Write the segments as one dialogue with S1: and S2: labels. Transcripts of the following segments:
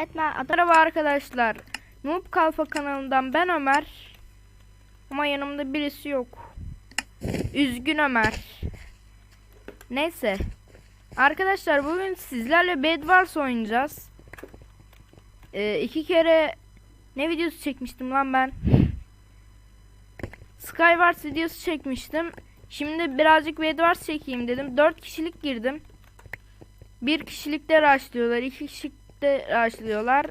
S1: etme.
S2: Merhaba arkadaşlar. Noob Kalfa kanalından ben Ömer. Ama yanımda birisi yok. Üzgün Ömer. Neyse. Arkadaşlar bugün sizlerle Bed Wars oynayacağız. Ee, iki kere ne videosu çekmiştim lan ben? Skywars videosu çekmiştim. Şimdi birazcık Bed Wars çekeyim dedim. 4 kişilik girdim. Bir kişilikte rushlıyorlar. iki kişilikte rushlıyorlar.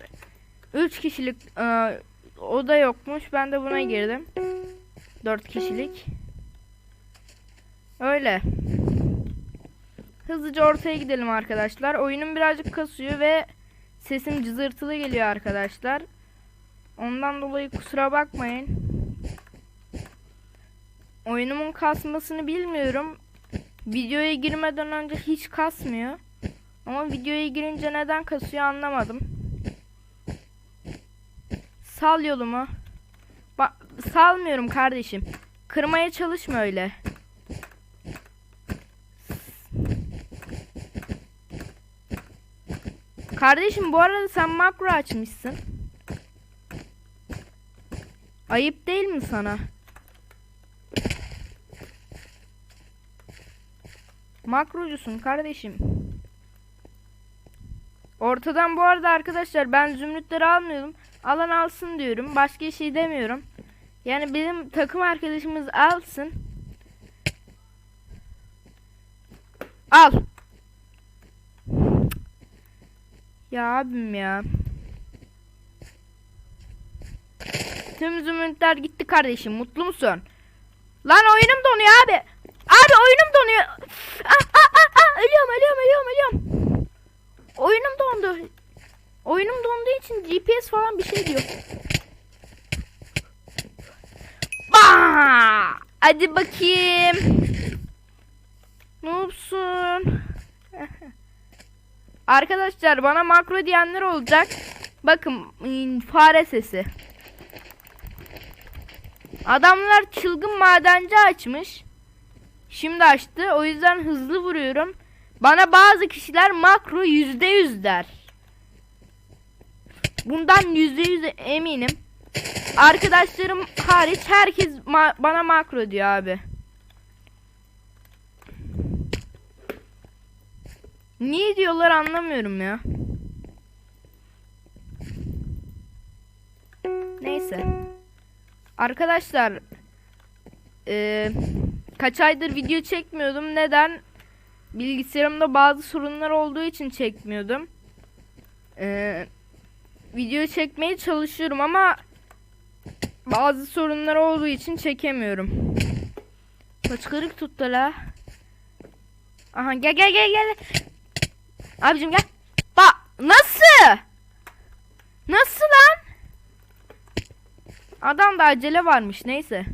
S2: Üç kişilik e, o da yokmuş. Ben de buna girdim. Dört kişilik. Öyle. Hızlıca ortaya gidelim arkadaşlar. Oyunum birazcık kasıyor ve sesim cızırtılı geliyor arkadaşlar. Ondan dolayı kusura bakmayın. Oyunumun kasmasını bilmiyorum. Videoya girmeden önce hiç kasmıyor. Ama videoya girince neden kasıyor anlamadım. Sal yolumu. Ba salmıyorum kardeşim. Kırmaya çalışma öyle. Kardeşim bu arada sen makro açmışsın. Ayıp değil mi sana? Makrocusun kardeşim. Ortadan bu arada arkadaşlar ben zümrütleri almıyorum. Alan alsın diyorum. Başka şey demiyorum. Yani bizim takım arkadaşımız alsın. Al. Ya abim ya. Tüm zümrütler gitti kardeşim. Mutlu musun? Lan oyunum donuyor abi. Abi oyunum donuyor. Ah, ah, ah, ah. Ölüyorum ölüyorum ölüyorum ölüyorum. Oyunum dondu. Oyunum donduğu için GPS falan bir şey diyor. Bah! Hadi bakayım. Noobsun. Arkadaşlar bana makro diyenler olacak. Bakın fare sesi. Adamlar çılgın madenci açmış. Şimdi açtı. O yüzden hızlı vuruyorum. Bana bazı kişiler makro yüzde yüz der. Bundan yüzde yüz eminim. Arkadaşlarım hariç herkes ma- bana makro diyor abi. Niye diyorlar anlamıyorum ya. Neyse. Arkadaşlar eee, kaç aydır video çekmiyordum. Neden? Bilgisayarımda bazı sorunlar olduğu için çekmiyordum. Eee video çekmeye çalışıyorum ama bazı sorunlar olduğu için çekemiyorum. Kaçkırık tuttu la. Aha gel gel gel gel. Abicim gel. Bak nasıl? Nasıl lan? Adam da acele varmış neyse.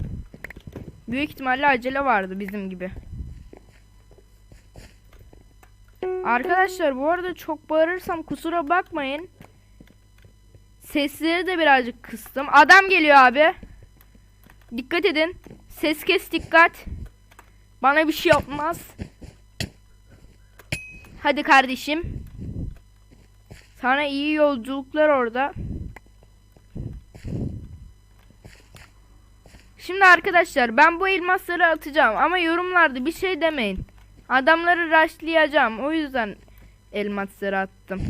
S2: Büyük ihtimalle acele vardı bizim gibi. Arkadaşlar bu arada çok bağırırsam kusura bakmayın. Sesleri de birazcık kıstım. Adam geliyor abi. Dikkat edin. Ses kes dikkat. Bana bir şey yapmaz. Hadi kardeşim. Sana iyi yolculuklar orada. Şimdi arkadaşlar ben bu elmasları atacağım ama yorumlarda bir şey demeyin. Adamları rushlayacağım. O yüzden elmasları attım.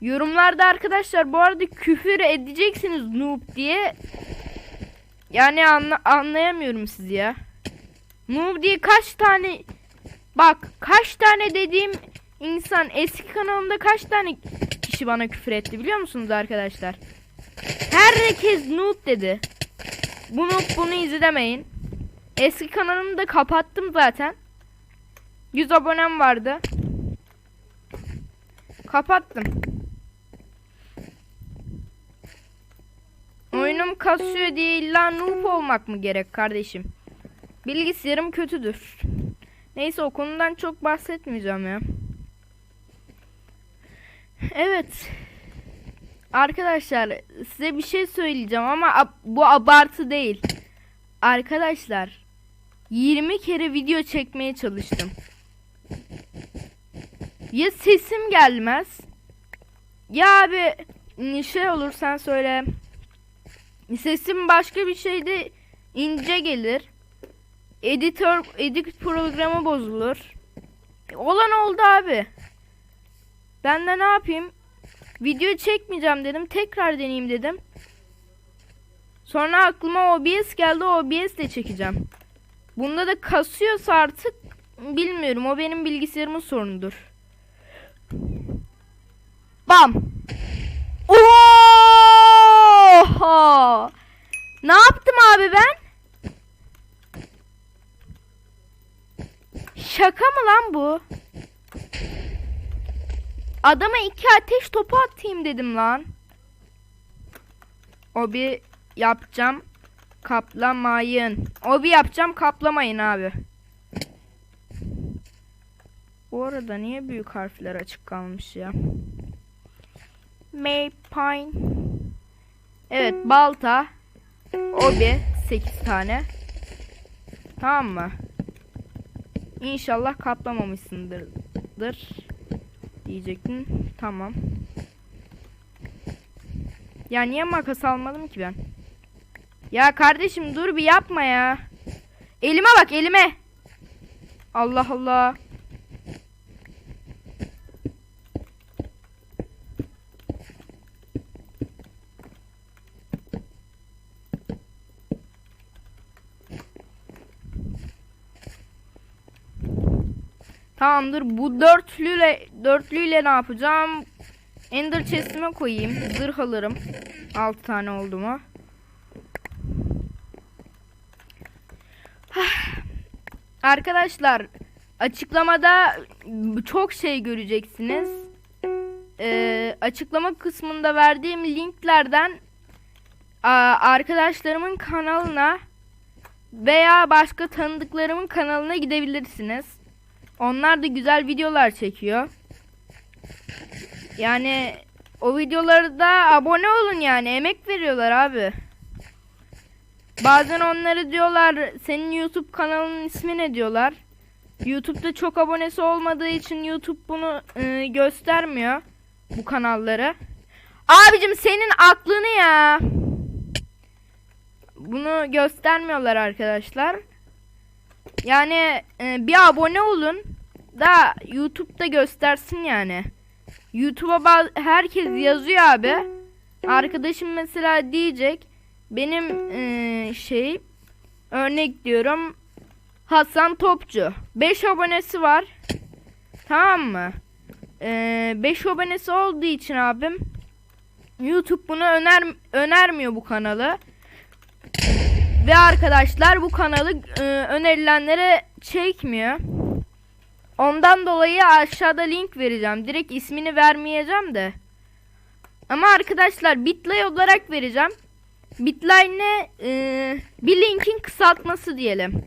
S2: Yorumlarda arkadaşlar bu arada küfür edeceksiniz noob diye. Yani anla anlayamıyorum sizi ya. Noob diye kaç tane bak kaç tane dediğim insan eski kanalımda kaç tane kişi bana küfür etti biliyor musunuz arkadaşlar? Herkes noob dedi. Bu noob bunu izlemeyin. Eski kanalımı da kapattım zaten. 100 abonem vardı. Kapattım. Oyunum kasıyor diye illa noob olmak mı gerek kardeşim? Bilgisayarım kötüdür. Neyse o konudan çok bahsetmeyeceğim ya. Evet. Arkadaşlar size bir şey söyleyeceğim ama ab- bu abartı değil. Arkadaşlar 20 kere video çekmeye çalıştım. Ya sesim gelmez. Ya abi şey olur sen söyle. Sesim başka bir şeyde ince gelir. Editör edit programı bozulur. Olan oldu abi. Ben de ne yapayım? Video çekmeyeceğim dedim. Tekrar deneyeyim dedim. Sonra aklıma OBS geldi. OBS de çekeceğim. Bunda da kasıyorsa artık bilmiyorum. O benim bilgisayarımın sorunudur. Bam. Oha! Ne yaptım abi ben? Şaka mı lan bu? Adama iki ateş topu atayım dedim lan. O bir yapacağım. Kaplamayın. O bir yapacağım kaplamayın abi. Bu arada niye büyük harfler açık kalmış ya? Maypine. Evet balta. Obi 8 tane. Tamam mı? İnşallah kaplamamışsındır. Diyecektim. Tamam. Ya niye makas almadım ki ben? Ya kardeşim dur bir yapma ya. Elime bak elime. Allah Allah. Tamamdır. Bu dörtlüyle dörtlüyle ne yapacağım? Ender chest'ime koyayım. Zırh alırım. 6 tane oldu mu? Arkadaşlar açıklamada çok şey göreceksiniz. Ee, açıklama kısmında verdiğim linklerden arkadaşlarımın kanalına veya başka tanıdıklarımın kanalına gidebilirsiniz. Onlar da güzel videolar çekiyor. Yani o videolarda abone olun yani emek veriyorlar abi. Bazen onları diyorlar senin YouTube kanalının ismi ne diyorlar. YouTube'da çok abonesi olmadığı için YouTube bunu e, göstermiyor bu kanalları. Abicim senin aklını ya. Bunu göstermiyorlar arkadaşlar. Yani e, bir abone olun da YouTube'da göstersin yani. YouTube'a herkes yazıyor abi. Arkadaşım mesela diyecek benim e, şey örnek diyorum Hasan Topçu 5 abonesi var. Tamam mı? 5 e, abonesi olduğu için abim YouTube bunu öner önermiyor bu kanalı. Ve arkadaşlar bu kanalı e, önerilenlere çekmiyor. Ondan dolayı aşağıda link vereceğim. Direkt ismini vermeyeceğim de. Ama arkadaşlar Bitly olarak vereceğim. Bitline e, bir linkin kısaltması diyelim.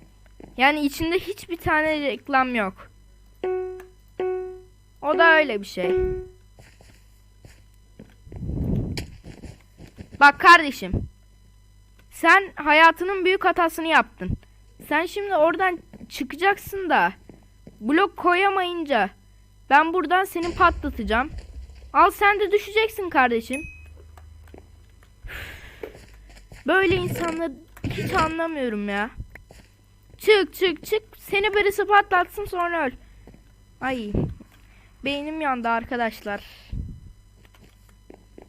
S2: Yani içinde hiçbir tane reklam yok. O da öyle bir şey. Bak kardeşim. Sen hayatının büyük hatasını yaptın. Sen şimdi oradan çıkacaksın da blok koyamayınca ben buradan seni patlatacağım. Al sen de düşeceksin kardeşim. Böyle insanları hiç anlamıyorum ya. Çık çık çık. Seni birisi patlatsın sonra öl. Ay. Beynim yandı arkadaşlar.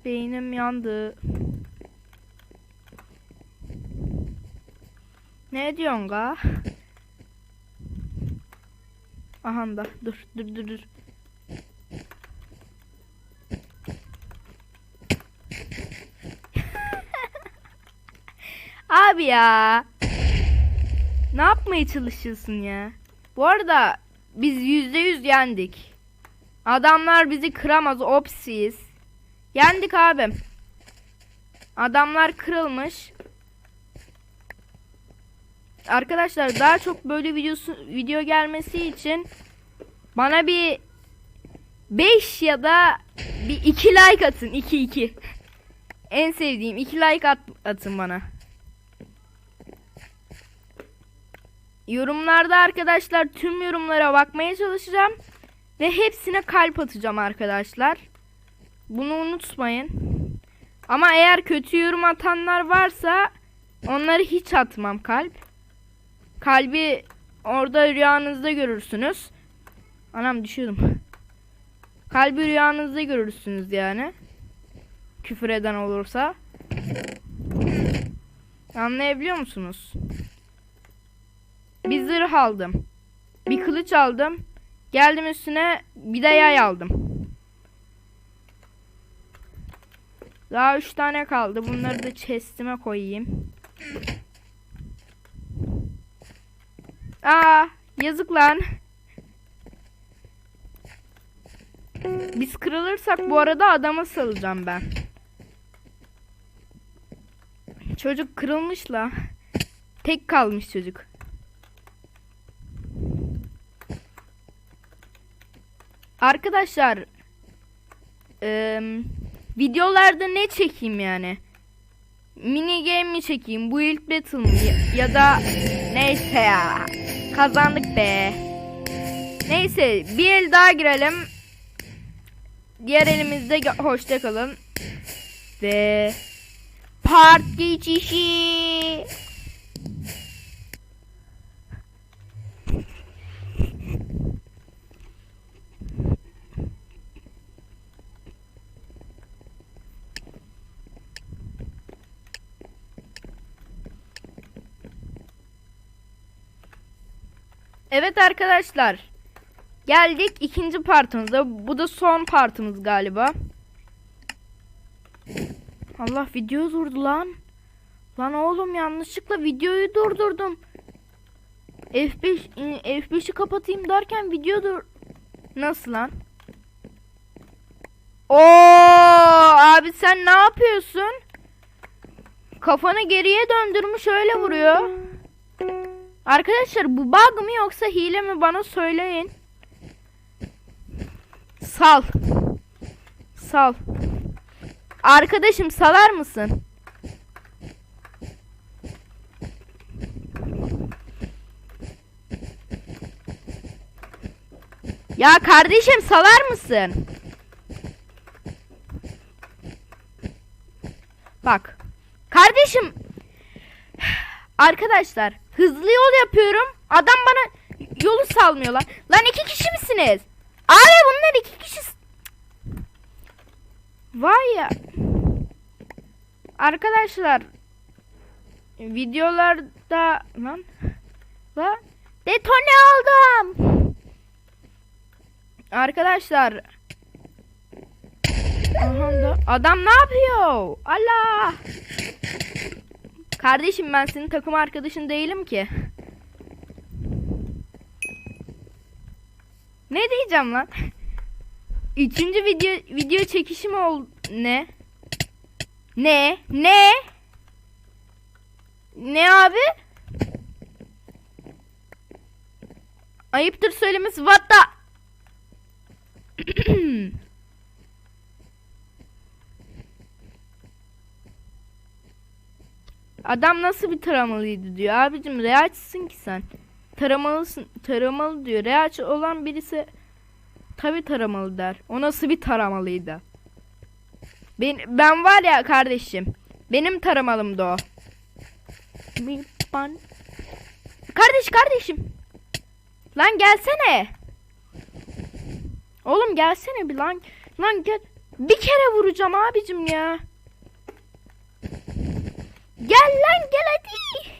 S2: Beynim yandı. Ne diyorsun ga? Aha da dur dur dur dur. Abi ya. Ne yapmaya çalışıyorsun ya? Bu arada biz yüzde yüz yendik. Adamlar bizi kıramaz. Opsiyiz. Yendik abim. Adamlar kırılmış. Arkadaşlar daha çok böyle videosu video gelmesi için bana bir 5 ya da bir 2 like atın. 2 2. En sevdiğim 2 like at, atın bana. Yorumlarda arkadaşlar tüm yorumlara bakmaya çalışacağım. Ve hepsine kalp atacağım arkadaşlar. Bunu unutmayın. Ama eğer kötü yorum atanlar varsa onları hiç atmam kalp. Kalbi orada rüyanızda görürsünüz. Anam düşüyordum. Kalbi rüyanızda görürsünüz yani. Küfür eden olursa. Anlayabiliyor musunuz? Bir zırh aldım. Bir kılıç aldım. Geldim üstüne bir de yay aldım. Daha üç tane kaldı. Bunları da chest'ime koyayım. Aa, yazık lan. Biz kırılırsak bu arada adama salacağım ben. Çocuk kırılmış la. Tek kalmış çocuk. Arkadaşlar eee, videolarda ne çekeyim yani? Mini game mi çekeyim? Bu ilk battle mı? Ya, ya da neyse ya. Kazandık be. Neyse bir el daha girelim. Diğer elimizde hoşça kalın. Ve part geçişi. Evet arkadaşlar. Geldik ikinci partımıza. Bu da son partımız galiba. Allah video durdu lan. Lan oğlum yanlışlıkla videoyu durdurdum. F5 e, F5'i kapatayım derken video dur. Nasıl lan? Oo abi sen ne yapıyorsun? Kafanı geriye döndürmüş öyle vuruyor. Arkadaşlar bu bug mı yoksa hile mi bana söyleyin. Sal. Sal. Arkadaşım salar mısın? Ya kardeşim salar mısın? Bak. Kardeşim. Arkadaşlar hızlı yol yapıyorum. Adam bana yolu salmıyorlar. Lan iki kişi misiniz? Abi bunlar iki kişi. Vay ya. Arkadaşlar videolarda lan lan detone aldım. Arkadaşlar Aha da adam ne yapıyor? Allah. Kardeşim ben senin takım arkadaşın değilim ki. Ne diyeceğim lan? Üçüncü video video çekişim ol ne? Ne? Ne? Ne abi? Ayıptır söylemesi what the Adam nasıl bir taramalıydı diyor. Abicim reaçsın ki sen. Taramalısın. Taramalı diyor. Reaç olan birisi tabi taramalı der. O nasıl bir taramalıydı? Ben, ben var ya kardeşim. Benim taramalım da o. Kardeş kardeşim. Lan gelsene. Oğlum gelsene bir lan. Lan gel. Bir kere vuracağım abicim ya. Gel lan gel hadi.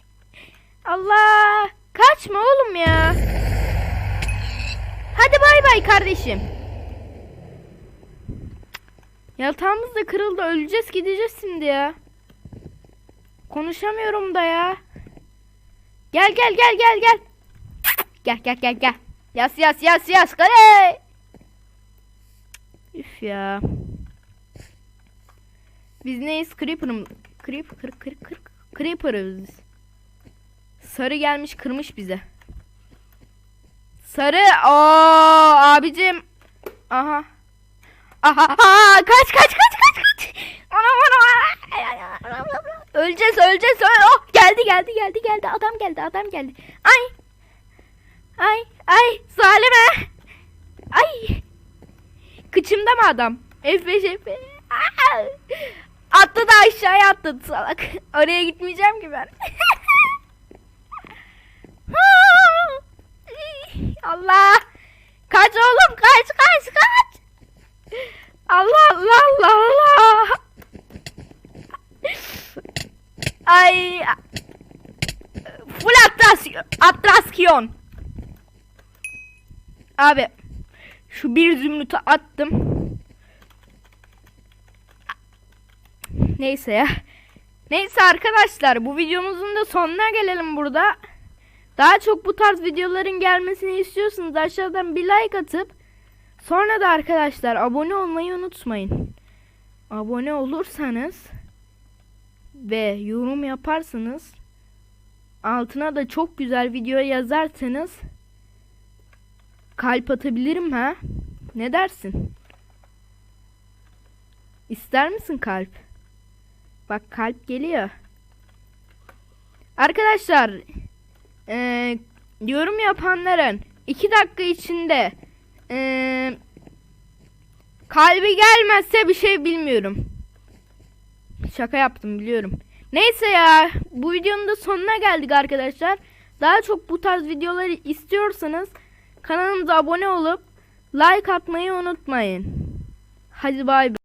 S2: Allah. Kaçma oğlum ya. Hadi bay bay kardeşim. Yatağımız da kırıldı. Öleceğiz gideceğiz şimdi ya. Konuşamıyorum da ya. Gel gel gel gel gel. Gel gel gel gel. Yas yas yas yas kare. Üf ya. Biz neyiz? Creeper'ım. Creeper, kır, kır, kır, Creeper'ız biz. Sarı gelmiş kırmış bize. Sarı. Oo abicim. Aha. Aha. Aa, kaç kaç kaç kaç kaç. Anam anam. Öleceğiz öleceğiz. Öl oh, geldi geldi geldi geldi. Adam geldi adam geldi. Ay. Ay ay zalime. Ay. Kıçımda mı adam? F5 F5. Aa! Atladı aşağıya atladı salak. Oraya gitmeyeceğim ki ben. Allah. Kaç oğlum kaç kaç kaç. Allah Allah Allah Allah. Ay. Full atrasyon. Atrasyon. Abi. Şu bir zümrütü attım. Neyse ya. Neyse arkadaşlar bu videomuzun da sonuna gelelim burada. Daha çok bu tarz videoların gelmesini istiyorsanız aşağıdan bir like atıp sonra da arkadaşlar abone olmayı unutmayın. Abone olursanız ve yorum yaparsanız altına da çok güzel video yazarsanız kalp atabilirim ha. Ne dersin? İster misin kalp? Bak kalp geliyor. Arkadaşlar eee, yorum yapanların 2 dakika içinde eee, kalbi gelmezse bir şey bilmiyorum. Şaka yaptım biliyorum. Neyse ya bu videonun da sonuna geldik arkadaşlar. Daha çok bu tarz videoları istiyorsanız kanalımıza abone olup like atmayı unutmayın. Hadi bay bay.